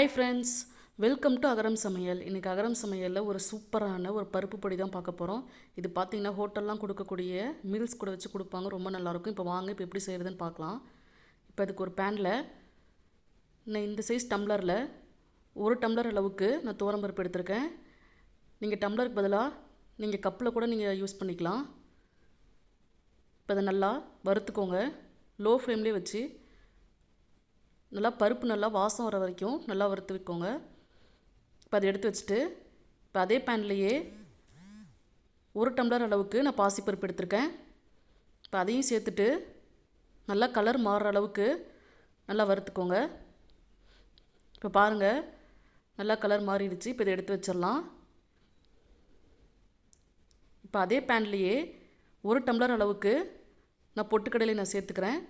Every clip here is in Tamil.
Hi friends welcome to Agaram சமையல் இன்றைக்கி அகரம் சமையலில் ஒரு சூப்பரான ஒரு பருப்பு பொடி தான் பார்க்க போகிறோம் இது பார்த்தீங்கன்னா ஹோட்டல்லாம் கொடுக்கக்கூடிய மீல்ஸ் கூட வச்சு கொடுப்பாங்க. ரொம்ப நல்லாயிருக்கும் இப்போ வாங்க இப்போ எப்படி செய்கிறதுன்னு பார்க்கலாம். இப்போ அதுக்கு ஒரு பேனில் நான் இந்த சைஸ் டம்ளரில் ஒரு டம்ளர் அளவுக்கு நான் துவரம் பருப்பு எடுத்திருக்கேன். நீங்கள் டம்ளருக்கு பதிலாக நீங்கள் கப்பில் கூட நீங்கள் யூஸ் பண்ணிக்கலாம். இப்போ அதை நல்லா வறுத்துக்கோங்க. லோ ஃப்ளேம்லேயே வச்சு நல்லா பருப்பு நல்லா வாசம் வர வரைக்கும் நல்லா வறுத்து வைக்கோங்க. இப்போ அதை எடுத்து வச்சுட்டு இப்போ அதே பேன்லேயே ஒரு டம்ளர் அளவுக்கு நான் பாசிப்பருப்பு எடுத்திருக்கேன். இப்போ அதையும் சேர்த்துட்டு நல்லா கலர் மாறுற அளவுக்கு நல்லா வறுத்துக்கோங்க. இப்போ பாருங்கள் நல்லா கலர் மாறிடுச்சு. இப்போ இதை எடுத்து வச்சிடலாம். இப்போ அதே பேன்லேயே ஒரு டம்ளர் அளவுக்கு நான் பொட்டுக்கடலை நான் சேர்த்துக்கிறேன்.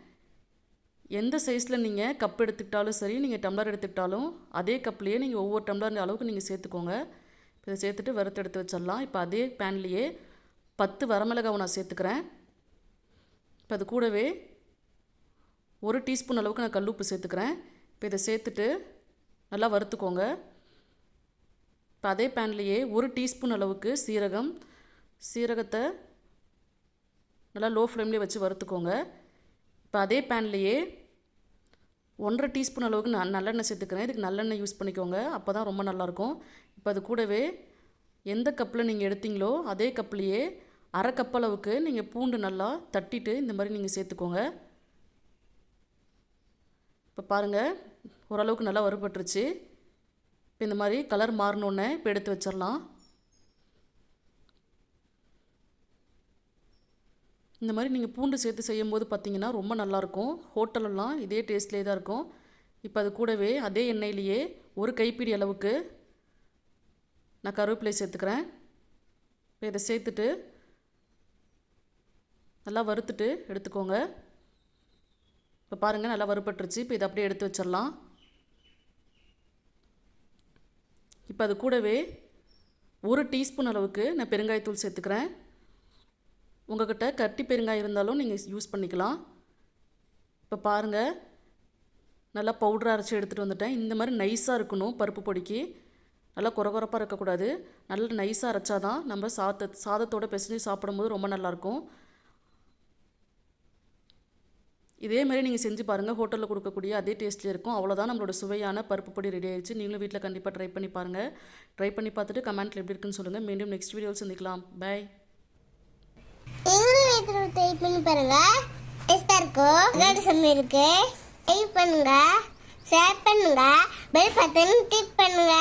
எந்த சைஸில் நீங்கள் கப் எடுத்துக்கிட்டாலும் சரி நீங்கள் டம்ளர் எடுத்துக்கிட்டாலும் அதே கப்லேயே நீங்கள் ஒவ்வொரு டம்ளர் அளவுக்கு நீங்கள் சேர்த்துக்கோங்க. இப்போ இதை சேர்த்துட்டு வறுத்து எடுத்து வச்சிடலாம். இப்போ அதே பேன்லேயே பத்து வரமிளகாவை நான் சேர்த்துக்கிறேன். இப்போ அது கூடவே ஒரு டீஸ்பூன் அளவுக்கு நான் கல்லுப்பு சேர்த்துக்கிறேன். இப்போ இதை சேர்த்துட்டு நல்லா வறுத்துக்கோங்க. இப்போ அதே பேன்லேயே ஒரு டீஸ்பூன் அளவுக்கு சீரகம். சீரகத்தை நல்லா லோ ஃப்ளேம்லேயே வச்சு வறுத்துக்கோங்க. இப்போ அதே பேன்லேயே ஒன்றரை டீஸ்பூன் அளவுக்கு நான் நல்லெண்ணெய் சேர்த்துக்கிறேன். இதுக்கு நல்லெண்ணெய் யூஸ் பண்ணிக்கோங்க. அப்போ தான் ரொம்ப நல்லாயிருக்கும். இப்போ அது கூடவே எந்த கப்பில் நீங்கள் எடுத்தீங்களோ அதே கப்லேயே அரை கப் அளவுக்கு நீங்கள் பூண்டு நல்லா தட்டிட்டு இந்த மாதிரி நீங்கள் சேர்த்துக்கோங்க. இப்போ பாருங்கள் ஓரளவுக்கு நல்லா வறுபட்டுருச்சு. இப்போ இந்த மாதிரி கலர் மாறினோடனே இப்போ எடுத்து வச்சிடலாம் இந்த மாதிரி நீங்கள் பூண்டு சேர்த்து செய்யும்போது பார்த்தீங்கன்னா ரொம்ப நல்லாயிருக்கும். ஹோட்டலெல்லாம் இதே டேஸ்ட்லேயே தான் இருக்கும். இப்போ அது கூடவே அதே எண்ணெயிலேயே ஒரு கைப்பிடி அளவுக்கு நான் கருவேப்பிலை சேர்த்துக்கிறேன். இப்போ இதை சேர்த்துட்டு நல்லா வறுத்துட்டு எடுத்துக்கோங்க. இப்போ பாருங்கள் நல்லா வறுபட்டுருச்சு. இப்போ இதை அப்படியே எடுத்து வச்சிடலாம். இப்போ அது கூடவே ஒரு டீஸ்பூன் அளவுக்கு நான் பெருங்காயத்தூள் சேர்த்துக்கிறேன். உங்கள்கிட்ட கட்டி பெருங்காயம் இருந்தாலும் நீங்கள் யூஸ் பண்ணிக்கலாம். இப்போ பாருங்கள் நல்லா பவுடர் அரைச்சி எடுத்துகிட்டு வந்துட்டேன். இந்த மாதிரி நைஸாக இருக்கணும் பருப்பு பொடிக்கு. நல்லா குறகுறப்பாக இருக்கக்கூடாது. நல்லா நைஸாக அரைச்சா தான் நம்ம சாத்த சாதத்தோடு பிசைஞ்சு சாப்பிடும்போது ரொம்ப நல்லாயிருக்கும். இதே மாதிரி நீங்கள் செஞ்சு பாருங்கள் ஹோட்டலில் கொடுக்கக்கூடிய அதே டேஸ்ட்லேயே இருக்கும். அவ்வளோதான் நம்மளோட சுவையான பருப்பு பொடி ரெடி ஆயிடுச்சு நீங்களும் வீட்டில் கண்டிப்பாக ட்ரை பண்ணி பாருங்கள் ட்ரை பண்ணி பார்த்துட்டு கமெண்ட்டில் எப்படி இருக்குன்னு சொல்லுங்கள் மீண்டும் நெக்ஸ்ட் வீடியோவில் சந்திக்கலாம். பை எங்களும் நேற்று டைப் பண்ணி பாருங்க டேஸ்டா இருக்கும் அதாவது இருக்கு. டைப் பண்ணுங்க. ஷேர் பண்ணுங்க. பெல் பட்டன் கிளிக் பண்ணுங்க.